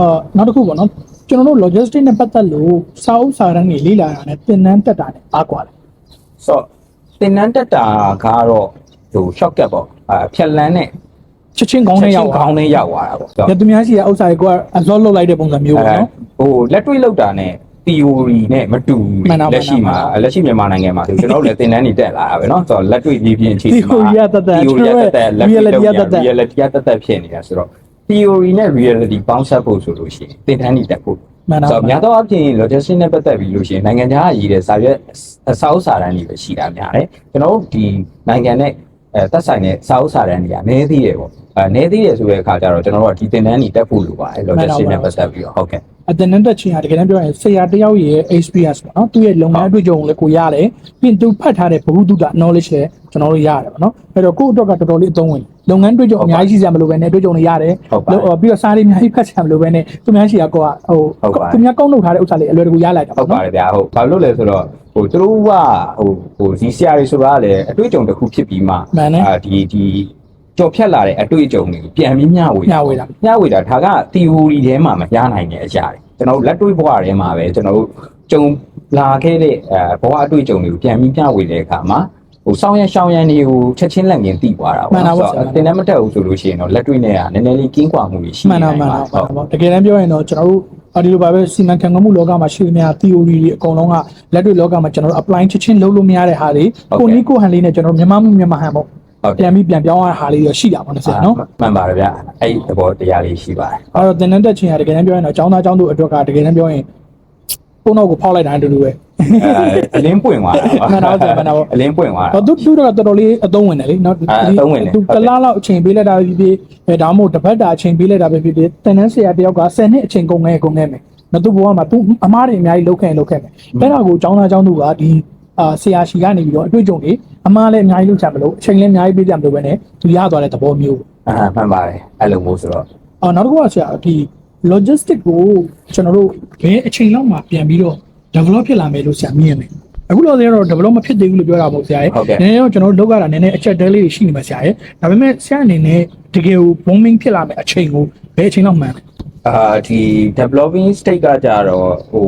အာနောက်တစ်ခုပေါ့နော်ကျွန်တော်တို့ logistics နဲ့ပတ်သက်လို့စာအုပ်စာတမ်းတွေလေ့လာတာနဲ့သင်တန်းတက်တာနဲ့အားကွာတယ် ဆိုတော့တင်နန်းတက်တာကတော့ဟို short cut ပေါ့အာဖြက်လန်းနဲ့ ချက်ချင်းကောင်းနဲ့ရောက် ကောင်းနဲ့ရောက်သွားတာပေါ့ဆို ရ တော့ သူများရှိတဲ့ဥစ္စာတွေက absorb လုပ်လိုက်တဲ့ပုံစံမျိုးပေါ့နော် ဟိုလက်တွေ့လောက်တာနဲ့ theory နဲ့မတူဘူး မှန်တာမှန်တာ လက်ရှိမှာလက်ရှိမြန်မာနိုင်ငံမှာဆိုကျွန်တော်တို့လည်းသင်တန်းတွေတက်လာတာပဲเนาะဆိုတော့လက်တွေ့ပြပြအခြေအနေမှာ theory ကတက်တက် theory ကတက်တက်လက်တွေ့ reality က လောက် တက်တက် reality ကတက်တက်ဖြစ်နေတာဆိုတော့ theory နဲ့ reality ပေါင်းစပ်ဖို့ဆိုလို့ရှိရင်သင်တန်းတွေတက်ဖို့မှန်တာဆိုတော့များသောအားဖြင့် logistics နဲ့ပတ်သက်ပြီးလို့ရှိရင်နိုင်ငံခြားအရေးတဲ့စာရွက်အစာအုပ်စာတမ်းတွေပဲရှိတာများတယ်ကျွန်တော်တို့ဒီနိုင်ငံနဲ့အဲသက်ဆိုင်တဲ့စာအုပ်စာတမ်းတွေကနည်းသေးတယ်ပေါ့အဲနည်းသေးတယ်ဆိုတဲ့အခါကျတော့ကျွန်တော်တို့ကဒီသင်တန်းတွေတက်ဖို့လိုပါတယ် logistics နဲ့ပတ်သက်ပြီးတော့ဟုတ်ကဲ့ အတန်နဲ့တက်ချင်းကတကယ်တမ်းပြောရင်ဆရာတယောက်ရဲ့ experience ပေါ့နော်သူရဲ့လုပ်ငန်းအတွေ့အကြုံကိုလည်းကိုရတယ်ပြီးရင်သူဖတ်ထားတဲ့ဘ ഹു တုတ knowledge လည်းကျွန်တော်တို့ရတယ်ပေါ့နော်အဲ့တော့ကိုယ့်အတွက်ကတော်တော်လေးအသုံးဝင်လုပ်ငန်းတွေ့ကြုံအများကြီးရှိစရာမလိုပဲနဲ့တွေ့ကြုံတွေရတယ်ဟုတ်ပါလို့ပြီးတော့စားလေးအများကြီးဖတ်စရာမလိုပဲနဲ့သူများရှိတာကိုကဟိုဟုတ်ပါသူများကောက်နှုတ်ထားတဲ့ဥစ္စာလေးအလွယ်တကူရလိုက်တာဟုတ်ပေါ့ပါနော်တယ်ဗျာဟုတ်ဘာလို့လဲဆိုတော့ဟိုသူတို့ကဟိုဟိုဒီဆရာတွေဆိုတာကလည်းအတွေ့အကြုံတစ်ခုဖြစ်ပြီးမှမှန်တယ်အာဒီဒီ ကြော်ဖြတ်လာတဲ့အတွေ့အကြုံတွေကိုပြန်ပြီးမျှဝေမျှဝေတာမျှဝေတာဒါက theory ထဲမှာမရနိုင်တဲ့အရာတွေကျွန်တော်တို့လက်တွေ့ဘဝထဲမှာပဲကျွန်တော်တို့ကြုံလာခဲ့တဲ့အဲဘဝအတွေ့အကြုံတွေကိုပြန်ပြီးမျှဝေတဲ့အခါမှာဟိုဆောင်းရရှောင်းရန်တွေကိုချက်ချင်းလက်ငင်းသိသွားတာမှန်တာပေါ့ဆိုတော့တင်တမ်းမတက်ဘူးဆိုလို့ရှိရင်တော့လက်တွေ့နဲ့ကနည်းနည်းလေးကင်းကွာမှုတွေရှိမှန်နေတာနိုင်မှန်ပါတာဟုတ်ပေါ့တကယ်တမ်းပြောရင်တော့ကျွန်တော်တို့အဒီလိုပါပဲစီမံခန့်ခွဲမှုလောကမှာရှိနေများ theory တွေအကုန်လုံးကလက်တွေ့လောကမှာကျွန်တော်တို့ apply ချက်ချင်းလုပ်လို့မရတဲ့ဟာတွေကိုနည်းကိုဟန်လေးနဲ့ကျွန်တော်တို့မြန်မာမှုမြန်မာဟန်ပေါ့ဟုတ် ပြန်ပြီးပြန်ပြောင်းရတဲ့ဟာလေးတော့ရှိတာပေါ့နော်ဆရာနော် မှန်ပါတယ်ဗျအဲ့ဒီသဘောတရားလေးရှိပါတယ် အဲ့တော့တင်တန်းတက်ချင်းကတကယ်တမ်းပြောရင်တော့ចောင်းသားចောင်းသူအတွက်ကတကယ်တမ်းပြောရင်ပုံတော့ကိုဖောက်လိုက်တာအတူတူပဲ အဲအလင်းပွင့်သွားတာ မှန်တာဟုတ်တယ်မှန်တာဟုတ် အလင်းပွင့်သွားတာ တော့သူသူတော့တော်တော်လေးအသုံးဝင်တယ်လေနော် အဲအသုံးဝင်တယ် သူ ဟုတ်တယ် တလားလောက်အချိန်ပေးလိုက်တာဖြစ်ဖြစ်အဲဒါမှမဟုတ်တစ်ပတ်တာအချိန်ပေးလိုက်တာပဲဖြစ်ဖြစ်တင်တန်းဆရာတယောက်က10နှစ်အချိန်ကုန်ခဲ့ကုန်ခဲ့မယ်နော်သူဘဝမှာသူအမားတွေအများကြီးလောက်ခဲ့ရင်လောက်ခဲ့မယ်အဲ့ဒါကိုចောင်းသားចောင်းသူကဒီအာဆရာရှိကနေပြီးတော့အတွေ့အကြုံတွေ အမားလည်းအများကြီးလောက်ချမလို့အချိန်လည်းအများကြီးပေးကြမလို့ပဲနဲ့သူရသွားတဲ့သဘောမျိုးအာမှန်ပါတယ်အဲ့လိုမျိုးဆိုတော့အော်နောက်တစ်ခုကဆရာဒီ logistic ကိုကျွန်တော်တို့ဘယ်အချိန်လောက်မှပြန်ပြီးတော့ develop ဖြစ်လာမယ်လို့ဆရာမြင်တယ်အခုတော့ဆရာတော့ develop မဖြစ်သေးဘူးလို့ပြောတာမဟုတ်ဆရာရဲ့ဟုတ်ကဲ့နည်းနည်းတော့ကျွန်တော်တို့လောက်ရတာနည်းနည်းအချက်တဲလေးတွေရှိနေမှာဆရာရဲ့ဒါပေမဲ့ဆရာအနေနဲ့တကယ်ကို booming ဖြစ်လာမယ်အချိန်ကိုဘယ်အချိန်လောက်မှန်းလဲအာဒီ developing state ကကြတော့ဟို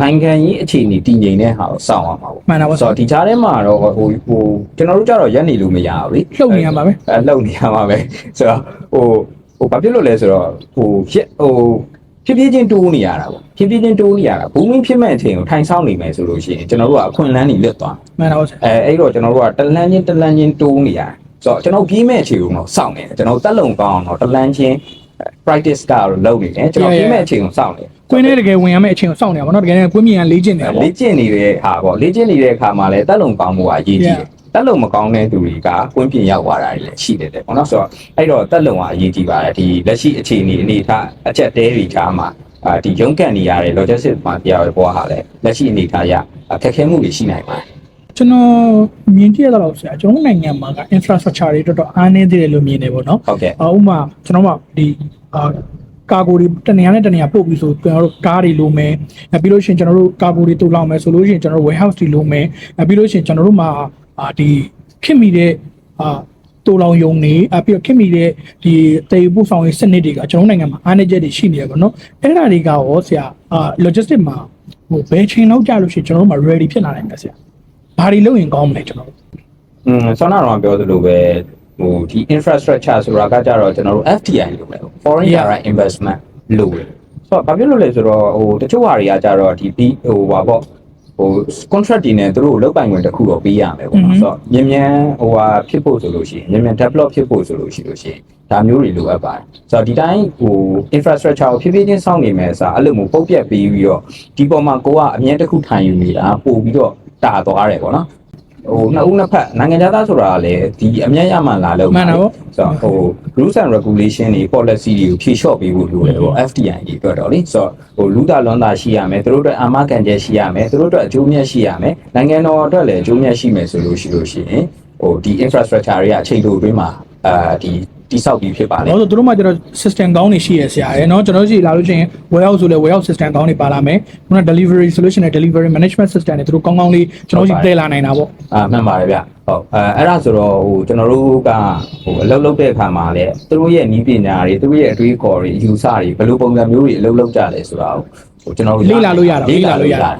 နိုင်ငံရေးအခြေအနေတည်ငြိမ်တဲ့ဟာကိုစောင့်ရမှာပေါ့မှန်တာပေါ့ဆဆိုရာတော့ဒီကြားထဲမှာတော့ဟိုဟိုကျွန်တော်တို့ကြတော့ရက်နေလို့မရဘူးလေလှုပ်နေရမှာပဲအဲလှုပ်နေရမှာပဲဆိုတော့ဟိုဟိုဘာဖြစ်လို့လဲဆိုတော့ဟိုရက်ဟိုဖြည်းဖြည်းချင်းတိုးနေရတာပေါ့ဖြည်းဖြည်းချင်းတိုးနေရတာဘူမင်းဖြစ်မဲ့အချိန်ကိုထိုင်ဆောင်နေမယ်ဆိုလို့ရှိရင်ကျွန်တော်တို့ကအခွင့်အလန်းတွေလွတ်သွားမှန်တာပေါ့ဆရာအဲအဲ့တော့ကျွန်တော်တို့ကတလန်းချင်းတလန်းချင်းတိုးနေရတယ်ဆိုတော့ကျွန်တော်ပြေးမဲ့အခြေကိုတော့စောင့်နေတယ်ကျွန်တော်တက်လုံကောင်းအောင်တော့တလန်းချင်း practice ကတော့လုပ်နေတယ်ကျွန်တော်ပြေးမဲ့အခြေကိုစောင့်နေတယ်ကွင်းနဲ့တကယ်ဝင်ရမယ့်အချိန်ကိုစောင့်နေရပါတော့တကယ်လည်းကွင်းမြင်ကလေ့ကျင့်နေတယ်ပေါ့လေ့ကျင့်နေတဲ့ဟာပေါ့လေ့ကျင့်နေတဲ့အခါမှာလည်းတက်လုံကောင်းမှုကအရေးကြီးတယ်တက်လုံမကောင်းတဲ့သူတွေကကွင်းပြင်ရောက်သွားတာတွေလည်းရှိတယ်တဲ့ပေါ့နော်ဆိုတော့အဲ့တော့တက်လုံကအရေးကြီးပါတယ်ဒီလက်ရှိအခြေအနေအနေထားအချက်တဲတွေချားမှာအာဒီရုံးကန်နေရတဲ့ logistics မှာတရားရဲ့ဘောဟာလည်းလက်ရှိအနေထားရအခက်အခဲမှုတွေရှိနိုင်ပါတယ်ကျွန်တော်မြင်ကြည့်ရတော့ဆရာကျွန်တော်နိုင်ငံမှာက infrastructure တွေတော်တော်အားနည်းသေးတယ်လို့မြင်နေပေါ့နော်ဟုတ်ကဲ့အဥမာကျွန်တော်ကဒီအာ ကာကိုတွေတနေရာနဲ့တနေရာပို့ပြီးဆိုကျွန်တော်တို့ကားတွေလိုမယ်အဲပြီးလို့ရှိရင်ကျွန်တော်တို့ကာကိုတွေတူလောင်မယ်ဆိုလို့ရှိရင်ကျွန်တော်တို့ warehouse တွေလိုမယ်အဲပြီးလို့ရှိရင်ကျွန်တော်တို့မှာအာဒီခင်မိတဲ့အာတူလောင်ယုံနေအပြီးတော့ခင်မိတဲ့ဒီတေပို့ဆောင်ရေးစနစ်တွေကကျွန်တော်နိုင်ငံမှာအားနည်းချက်တွေရှိနေရပါတော့အဲ့ဒါတွေကရောဆရာအာ logistic မှာဟိုဘယ်ချိန်လောက်ကြာလို့ရှိရင်ကျွန်တော်တို့မှာ ready ဖြစ်လာနိုင်မလဲဆရာဘာတွေလုပ်ရင်ကောင်းမလဲကျွန်တော်တို့อืมဆောင်းနာတော့ပြောသလိုပဲ ဟိုဒီ infrastructure ဆိုတာကကြတော့ကျွန်တော်တို့ FDI လို့ပဲ foreign Yeah. direct investment လို့ပဲဆိုတော့ဘာဖြစ်လို့လဲဆိုတော့ဟိုတချို့ဟာတွေကကြတော့ဒီ B ဟိုပါပေါ့ဟို contract တွေနဲ့သူတို့လောက်ပိုင်ခွင့်တစ်ခုတော့ပေးရမယ်ပေါ့နော်ဆိုတော့မြန်မြန်ဟိုဟာဖြစ်ဖို့ဆိုလို့ရှိရင်မြန်မြန် develop ဖြစ်ဖို့ဆိုလို့ရှိလို့ရှိရင်ဒါမျိုးတွေလိုအပ်ပါတယ်ဆိုတော့ဒီတိုင်းဟို infrastructure ကိုဖြည်းဖြည်းချင်းစောင့်နေမယ်ဆိုတော့အဲ့လိုမျိုးပုတ်ပြက်ပြီးပြီးတော့ဒီပေါ်မှာကိုကအမြဲတစ်ခုထိုင်ယူနေတာပို့ပြီးတော့တာသွားတယ်ပေါ့နော် ဟိုနှစ်ဦးနှစ်ဖက်နိုင်ငံသားဆိုတာကလည်းဒီအမျက်ရမှန်လာလို့မှန်တာပေါ့ဆိုတော့ဟို rules and regulation တွေ policy တွေကိုဖြေလျှော့ပေးဖို့လိုတယ်ပေါ့ FDI ကြီးအတွက်တော့လေဆိုတော့ဟိုလူသားလွန်သားရှိရမယ်သူတို့အတွက်အာမခံချက်ရှိရမယ်သူတို့အတွက်အကျိုးမြတ်ရှိရမယ်နိုင်ငံတော်အတွက်လည်းအကျိုးမြတ်ရှိမယ်ဆိုလို့ရှိလို့ရှိရင်ဟိုဒီ infrastructure တွေကအချိန်တိုအတွင်းမှာအာဒီ တိဆောက်ပြီးဖြစ်ပါလေ ဘာလို့လဲဆိုတော့သူတို့မှကျတော့ system ကောင်းတွေရှိရဆရာရယ်เนาะကျွန်တော်တို့ရှိလာလို့ရှိရင် warehouse ဆိုလဲ warehouse system ကောင်းတွေပါလာမယ်ခုန delivery solution နဲ့ delivery management system တွေသူတို့ကောင်းကောင်းလေးကျွန်တော်တို့ရှိတည်လာနိုင်တာပေါ့ အာမှန်ပါတယ်ဗျဟုတ်အဲအဲ့ဒါဆိုတော့ဟိုကျွန်တော်တို့ကဟိုအလုပ်လုပ်တဲ့အခါမှာလည်းသူတို့ရဲ့နီးပညာတွေသူတို့ရဲ့အတွေးအခေါ်တွေအယူဆတွေဘယ်လိုပုံစံမျိုးတွေအလုပ်လုပ်ကြလဲဆိုတာကိုဟိုကျွန်တော်တို့ လေ့လာလို့ရတာ လေ့လာလို့ရတယ်